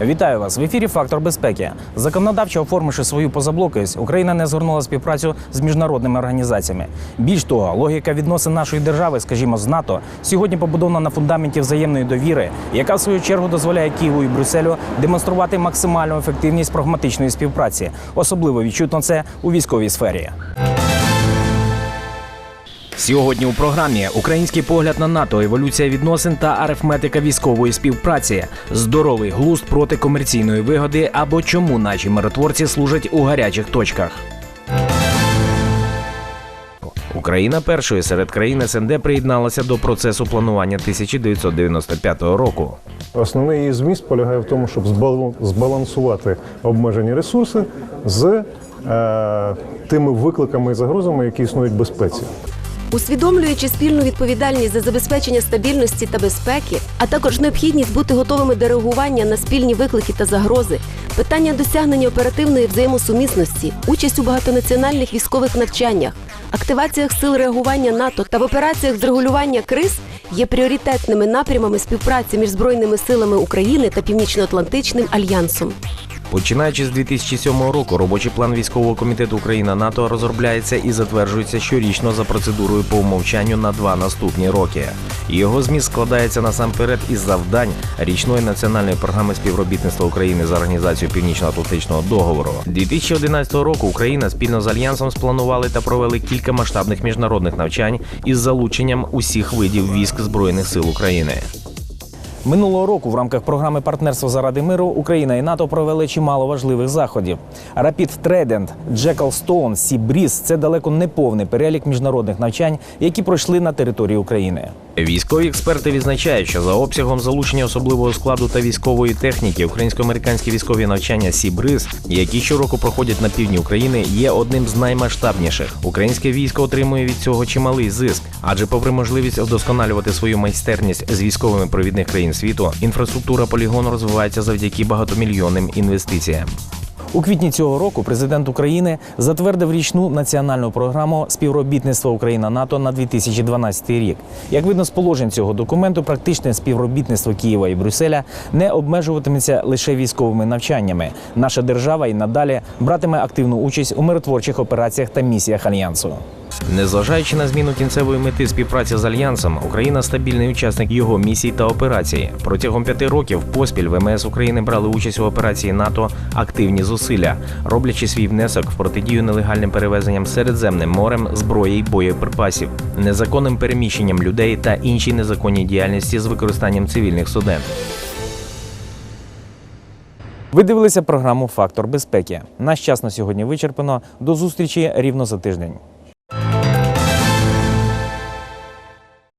Вітаю вас в ефірі Фактор безпеки. Законодавчо оформивши свою позаблокість, Україна не згорнула співпрацю з міжнародними організаціями. Більш того, логіка відносин нашої держави, скажімо, з НАТО, сьогодні побудована на фундаменті взаємної довіри, яка в свою чергу дозволяє Києву і Брюсселю демонструвати максимальну ефективність прагматичної співпраці. Особливо відчутно це у військовій сфері. Сьогодні у програмі Український погляд на НАТО, еволюція відносин та арифметика військової співпраці, здоровий глузд проти комерційної вигоди або чому наші миротворці служать у гарячих точках. Україна першою серед країн СНД приєдналася до процесу планування 1995 року. Основний її зміст полягає в тому, щоб збалансувати обмежені ресурси з е, тими викликами і загрозами, які існують в безпеці. Усвідомлюючи спільну відповідальність за забезпечення стабільності та безпеки, а також необхідність бути готовими до реагування на спільні виклики та загрози, питання досягнення оперативної взаємосумісності, участь у багатонаціональних військових навчаннях, активаціях сил реагування НАТО та в операціях з регулювання криз є пріоритетними напрямами співпраці між збройними силами України та Північно-Атлантичним альянсом. Починаючи з 2007 року, робочий план військового комітету Україна НАТО розробляється і затверджується щорічно за процедурою по умовчанню на два наступні роки. Його зміст складається насамперед із завдань річної національної програми співробітництва України з організацією Північно-Атлантичного договору. 2011 року Україна спільно з альянсом спланували та провели кілька масштабних міжнародних навчань із залученнем усіх видів військ збройних сил України. Минулого року в рамках програми партнерство заради миру Україна і НАТО провели чимало важливих заходів. Rapid Trident, Jackal Stone, Sea Breeze – це далеко не повний перелік міжнародних навчань, які пройшли на території України. Військові експерти відзначають, що за обсягом залучення особливого складу та військової техніки українсько-американські військові навчання Sea Breeze, які щороку проходять на півдні України, є одним з наймасштабніших. Українське військо отримує від цього чималий зиск, адже, попри можливість вдосконалювати свою майстерність з військовими провідних країн світу, інфраструктура полігону розвивається завдяки багатомільйонним інвестиціям. У квітні цього року президент України затвердив річну національну програму співробітництва Україна НАТО на 2012 рік. Як видно з положень цього документу, практичне співробітництво Києва і Брюсселя не обмежуватиметься лише військовими навчаннями. Наша держава і надалі братиме активну участь у миротворчих операціях та місіях альянсу. Незважаючи на зміну кінцевої мети співпраці з альянсом, Україна стабільний учасник його місій та операцій. Протягом п'яти років поспіль ВМС України брали участь у операції НАТО активні зусилля, роблячи свій внесок в протидію нелегальним перевезенням Середземним морем зброї й боєприпасів, незаконним переміщенням людей та іншій незаконній діяльності з використанням цивільних суден. Ви дивилися програму Фактор безпеки. Наш час на сьогодні вичерпано. До зустрічі рівно за тиждень.